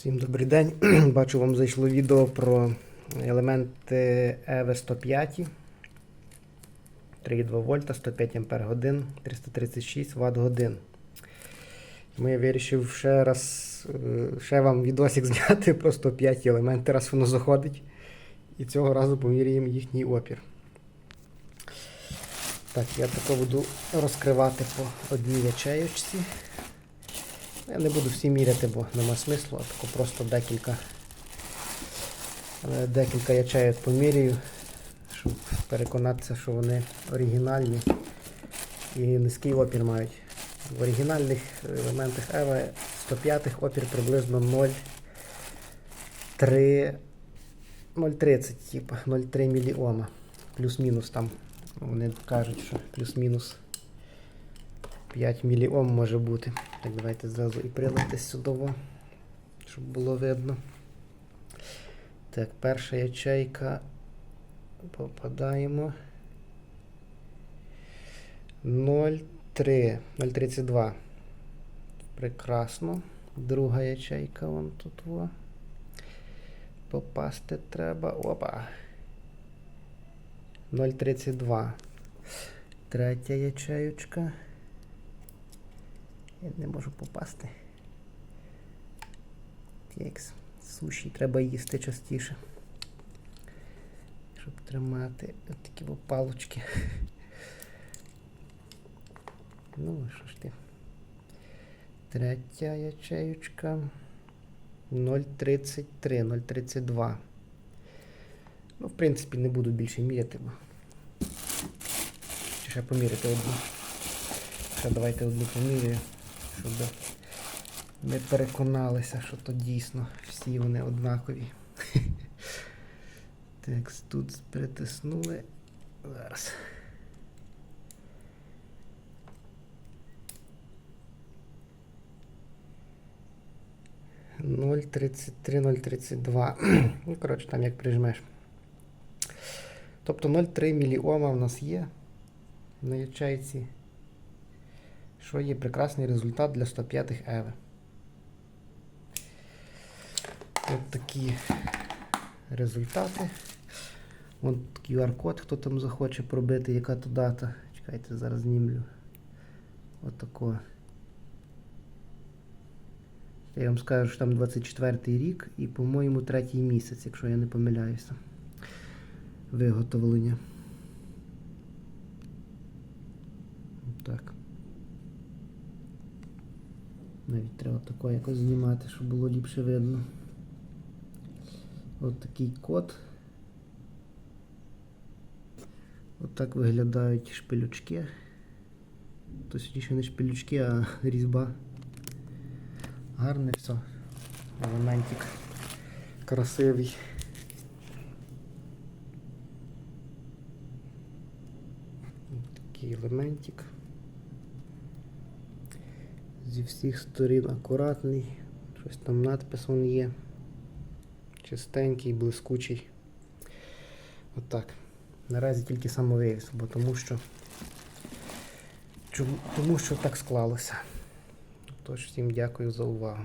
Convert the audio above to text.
Всім добрий день. Бачу, вам зайшло відео про елементи EV 105, 3,2 вольта, 105 ампер годин, 336 Вт годин. Я вирішив ще раз е, ще вам відосик зняти про 105 елементи, раз воно заходить. І цього разу поміряємо їхній опір. Так, я тако буду розкривати по одній ячеючці. Я не буду всі міряти, бо нема смислу, а тако просто декілька, е, декілька ячеїв поміряю, щоб переконатися, що вони оригінальні і низький опір мають. В оригінальних елементах EVA 105 опір приблизно 0,3 0,30, типа 0,3 мОма. Плюс-мінус там. Вони кажуть, що плюс-мінус 5 міліом може бути. Так, давайте зразу і прилити сюди, щоб було видно. Так, перша ячейка. Попадаємо. 0,3. 0,32. Прекрасно. Друга ячейка вон тут. Во. Попасти треба. Опа. 0,32. Третя ячеючка. Я не можу попасти. Текс. Суші треба їсти частіше. Щоб тримати такі палочки. Ну, що ж ти? Третя ячеючка. 0,33, 0,32. Ну, в принципі, не буду більше міряти, бо. Чи ще поміряти одну. Ще давайте одну поміряю, щоб ми переконалися, що то дійсно всі вони однакові. Так, тут притиснули. Зараз. Ноль тридцять три, ноль тридцять два. Ну, коротше, там як прижмеш. Тобто 0,3 міліома в нас є на ячейці що є прекрасний результат для 105 х Еви. От такі результати. От QR-код, хто там захоче пробити, яка то дата. Чекайте, зараз знімлю. Отако. Я вам скажу, що там 24 рік і, по-моєму, третій місяць, якщо я не помиляюся. Виготовлення. Так. Навіть треба тако якось знімати, щоб було ліпше видно. От такий код. От так виглядають шпилючки. Точніше не шпилючки, а різьба. Гарне все. Елементик красивий. Такий елементик. Зі всіх сторін акуратний. Щось там надпис вон є. Чистенький, блискучий. Отак. Наразі тільки самовивіз, бо тому що тому що так склалося. Тож всім дякую за увагу.